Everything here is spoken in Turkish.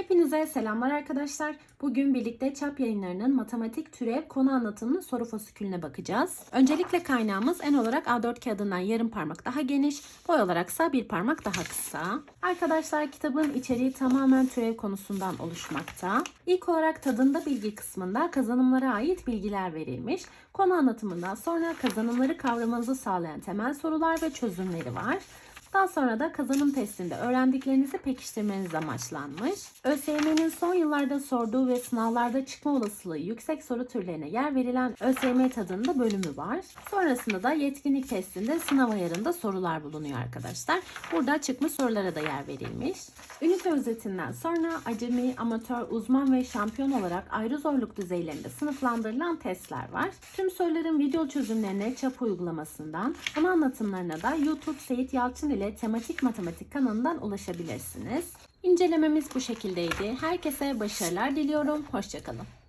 Hepinize selamlar arkadaşlar. Bugün birlikte Çap yayınlarının matematik türev konu anlatımının soru fasikülüne bakacağız. Öncelikle kaynağımız en olarak A4 kağıdından yarım parmak daha geniş, boy olaraksa bir parmak daha kısa. Arkadaşlar kitabın içeriği tamamen türev konusundan oluşmakta. İlk olarak tadında bilgi kısmında kazanımlara ait bilgiler verilmiş. Konu anlatımından sonra kazanımları kavramanızı sağlayan temel sorular ve çözümleri var. Daha sonra da kazanım testinde öğrendiklerinizi pekiştirmeniz amaçlanmış. ÖSYM'nin son yıllarda sorduğu ve sınavlarda çıkma olasılığı yüksek soru türlerine yer verilen ÖSYM tadında bölümü var. Sonrasında da yetkinlik testinde sınav ayarında sorular bulunuyor arkadaşlar. Burada çıkmış sorulara da yer verilmiş. Ünite özetinden sonra acemi, amatör, uzman ve şampiyon olarak ayrı zorluk düzeylerinde sınıflandırılan testler var. Tüm soruların video çözümlerine çap uygulamasından, konu anlatımlarına da YouTube Seyit Yalçın ile Tematik Matematik kanalından ulaşabilirsiniz. İncelememiz bu şekildeydi. Herkese başarılar diliyorum. Hoşçakalın.